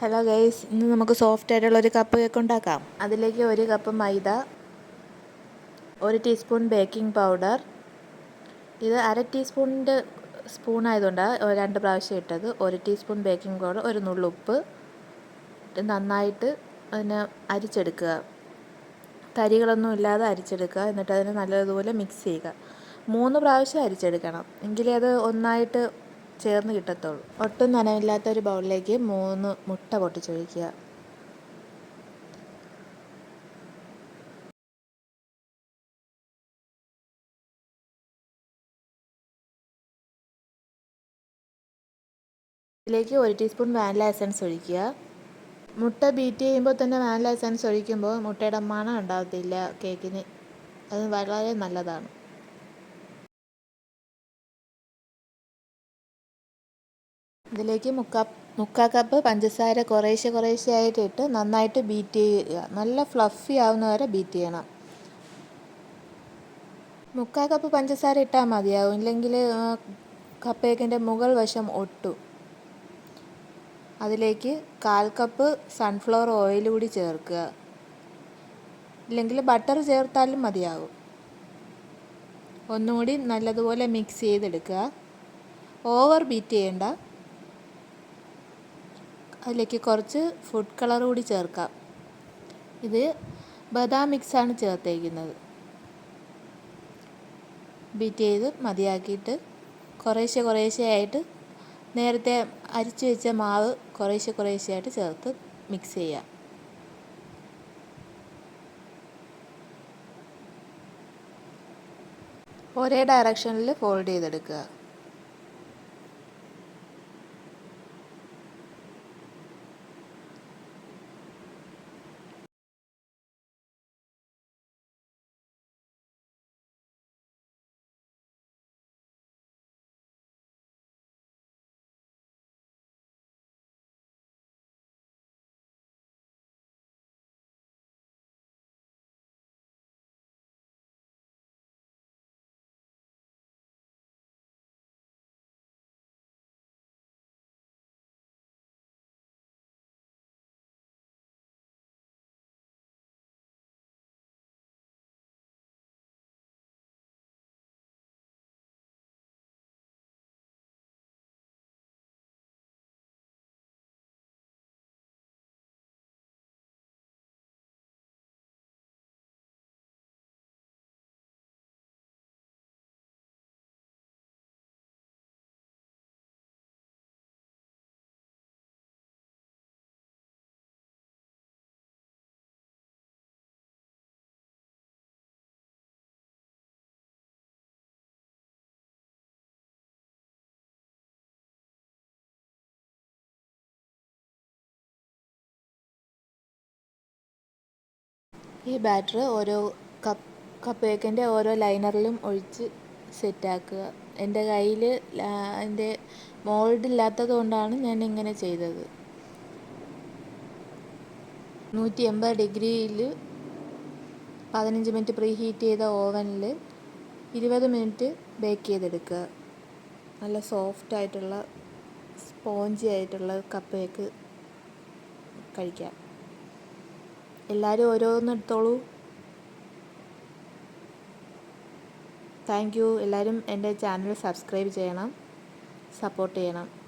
Hello guys ഇന്ന് നമുക്ക് soft ആയിട്ടുള്ള ഒരു കപ്പ് കേക്ക് ഉണ്ടാക്കാം. അതിലേക്ക് ഒരു കപ്പ് മൈദ ഒരു ടീസ്പൂൺ ബേക്കിംഗ് പൗഡർ ഇത് അര ടീസ്പൂണിന്റെ സ്പൂൺ ആയതുകൊണ്ടാണ് രണ്ട് പ്രാവശ്യം ഇട്ടത്. ഒരു ടീസ്പൂൺ ബേക്കിംഗ് പൗഡർ ഒരു നുള്ളുപ്പ് നന്നായിട്ട് അതിനെ അരിച്ചെടുക്കുക. തരികളൊന്നും ഇല്ലാതെ അരിച്ചെടുക്കുക. എന്നിട്ട് അതിനെ നല്ലതുപോലെ മിക്സ് ചെയ്യുക. മൂന്ന് പ്രാവശ്യം അരിച്ചെടുക്കണം. എങ്കിലേ അത് ഒന്നായിട്ട് ചേർന്ന് കിട്ടത്തുള്ളൂ. ഒട്ടും നനവില്ലാത്ത ഒരു ബൗളിലേക്ക് മൂന്ന് മുട്ട പൊട്ടിച്ചൊഴിക്കുക. ഇതിലേക്ക് ഒരു ടീസ്പൂൺ വാനില എസൻസ് ഒഴിക്കുക. മുട്ട ബീറ്റ് ചെയ്യുമ്പോൾ തന്നെ വാനില എസൻസ് ഒഴിക്കുമ്പോൾ മുട്ടയുടെ മണം ഉണ്ടാകത്തില്ല കേക്കിന്. അത് വളരെ നല്ലതാണ്. ഇതിലേക്ക് മുക്കാ മുക്കാ കപ്പ് പഞ്ചസാര കുറേശ്ശെ കുറേശ്ശെ ആയിട്ട് ഇട്ട് നന്നായിട്ട് ബീറ്റ് ചെയ്യുക. നല്ല ഫ്ലഫി ആവുന്ന വരെ ബീറ്റ് ചെയ്യണം. മുക്കാ കപ്പ് പഞ്ചസാര ഇട്ടാൽ മതിയാവും. ഇല്ലെങ്കിൽ കപ്പേക്കിന്റെ മുകൾ വശം ഒട്ടു. അതിലേക്ക് കാൽ കപ്പ് സൺഫ്ലവർ ഓയിൽ കൂടി ചേർക്കുക. ഇല്ലെങ്കിൽ ബട്ടർ ചേർത്താലും മതിയാവും. ഒന്നുകൂടി നല്ലതുപോലെ മിക്സ് ചെയ്തെടുക്കുക. ഓവർ ബീറ്റ് ചെയ്യണ്ട. അതിലേക്ക് കുറച്ച് ഫുഡ് കളർ കൂടി ചേർക്കാം. ഇത് ബദാം മിക്സാണ് ചേർത്തേക്കുന്നത്. ബീറ്റ് ചെയ്ത് മതിയാക്കിയിട്ട് കുറേശ്ശെ കുറേശ്ശെ ആയിട്ട് നേരത്തെ അരിച്ചു വെച്ച മാവ് കുറേശ്ശെ കുറേശ്ശെ ആയിട്ട് ചേർത്ത് മിക്സ് ചെയ്യുക ഒരേ ഡയറക്ഷനിൽ ഫോൾഡ് ചെയ്തെടുക്കുക. ഈ ബാറ്റർ ഓരോ കപ്പ് കപ്പ് കേക്കിന്റെ ഓരോ ലൈനറിലും ഒഴിച്ച് സെറ്റാക്കുക. എന്റെ കയ്യിൽ എന്റെ മോൾഡ് ഇല്ലാത്തത് കൊണ്ടാണ് ഞാൻ ഇങ്ങനെ ചെയ്തത്. നൂറ്റി എൺപത് ഡിഗ്രിയിൽ പതിനഞ്ച് മിനിറ്റ് പ്രീ ഹീറ്റ് ചെയ്ത ഓവനിൽ ഇരുപത് മിനിറ്റ് ബേക്ക് ചെയ്തെടുക്കുക. നല്ല സോഫ്റ്റ് ആയിട്ടുള്ള സ്പോഞ്ചി ആയിട്ടുള്ള കപ്പ് കേക്ക് കഴിക്കാം. എല്ലാവരും ഓരോന്ന് എടുത്തോളൂ. താങ്ക് യു എല്ലാവരും എന്റെ ചാനൽ സബ്സ്ക്രൈബ് ചെയ്യണം. സപ്പോർട്ട് ചെയ്യണം.